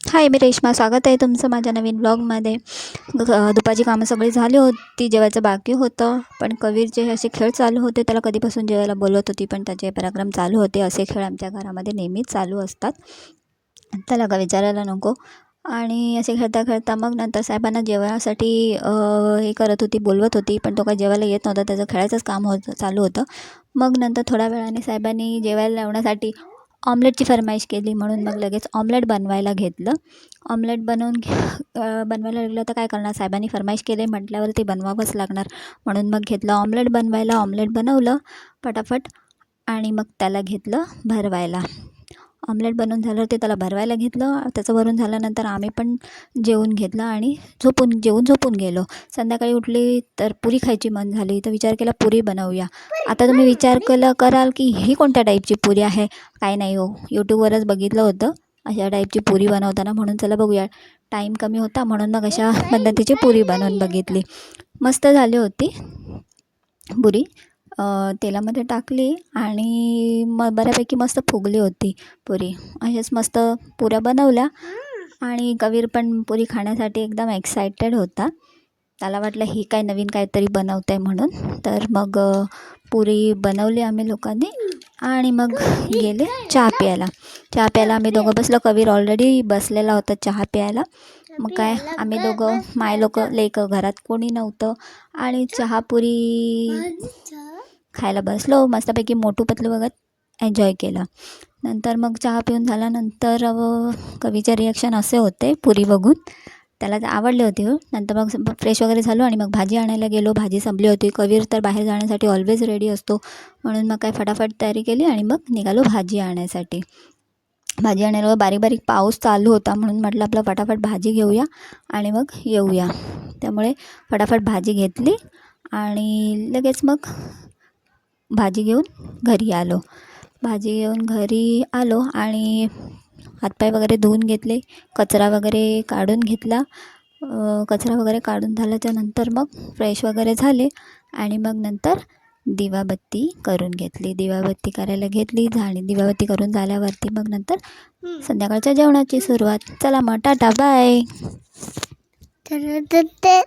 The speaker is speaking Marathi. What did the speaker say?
हाय मी रेश्मा. स्वागत आहे तुमचं माझ्या नवीन ब्लॉगमध्ये. दुपारची कामं सगळी झाली होती जेवायचं बाकी होतं. पण कवीरचे असे खेळ चालू होते त्याला कधीपासून जेवायला बोलवत होती पण त्याचे पराक्रम चालू होते. असे खेळ आमच्या घरामध्ये नेहमीच चालू असतात. त्याला का विचारायला नको. आणि असे खेळता खेळता मग नंतर साहेबांना जेवणासाठी हे करत होती बोलवत होती पण तो काय जेवायला येत नव्हता त्याचं खेळायचंच काम होत चालू होतं. मग नंतर थोड्या वेळाने साहेबांनी जेवायला लावण्यासाठी ऑमलेटची फरमाईश केली म्हणून मग लगेच ऑमलेट बनवायला घेतलं. ऑमलेट बनवून बनवायला लागलं तर काय करणार? साहेबांनी फरमाईश केली म्हटल्यावर ते बनवावंच लागणार. म्हणून मग घेतलं ऑमलेट बनवायला ऑमलेट बनवलं पटापट आणि मग त्याला घेतलं भरवायला. ऑमलेट बनवून झाल्यावर ते त्याला भरवायला घेतलं. त्याचं भरून झाल्यानंतर आम्ही पण जेवून घेतलं आणि झोपून जेवून झोपून गेलो. संध्याकाळी उठली तर पुरी खायची मन झाली. तर विचार केला पुरी बनवूया. आता तुम्ही विचार केला कराल की ही कोणत्या टाईपची पुरी आहे? काय नाही हो. यूट्यूबवरच बघितलं होतं. अशा टाईपची पुरी बनवताना म्हणून चला बघूया. टाईम कमी होता म्हणून मग अशा पद्धतीची पुरी बनवून बघितली. मस्त झाली होती पुरी. तेलामध्ये टाकली आणि मग बऱ्यापैकी मस्त फुगली होती पुरी. अशाच मस्त पुऱ्या बनवल्या आणि कबीर पण पुरी खाण्यासाठी एकदम एक्सायटेड होता. त्याला वाटलं ही काय नवीन काहीतरी बनवते म्हणून. तर मग पुरी बनवली आम्ही लोकांनी आणि मग गेले चहा प्यायला. चहा प्यायला आम्ही दोघं बसलो. कबीर ऑलरेडी बसलेला होता चहा प्यायला. मग काय आम्ही दोघं माय लोक लेक घरात कोणी नव्हतं आणि चहापुरी खायला बसलो मस्तपैकी मोठू पतलू बघत एन्जॉय केलं. नंतर मग चहा पिऊन झाल्यानंतर कवीचे रिॲक्शन असे होते पुरी बघून. त्याला ते होते हो. नंतर मग फ्रेश वगैरे झालो आणि मग भाजी आणायला गेलो. भाजी संपली होती. कवीर तर बाहेर जाण्यासाठी ऑलवेज रेडी असतो. म्हणून मग काय फटाफट तयारी केली आणि मग निघालो भाजी आणायसाठी. भाजी आणायला बारीक बारीक पाऊस चालू होता म्हणून म्हटलं आपलं फटाफट भाजी घेऊया आणि मग येऊया. त्यामुळे फटाफट भाजी घेतली आणि लगेच मग भाजी घेऊन घरी आलो. भाजी घेऊन घरी आलो आणि हातपाय वगैरे धुवून घेतले कचरा वगैरे काढून घेतला. कचरा वगैरे काढून झाल्याच्यानंतर मग फ्रेश वगैरे झाले आणि मग नंतर दिवाबत्ती करून घेतली. दिवाबत्ती करायला घेतली आणि दिवाबत्ती करून झाल्यावरती मग नंतर संध्याकाळच्या जेवणाची सुरुवात. चला मग टाटा बाय ते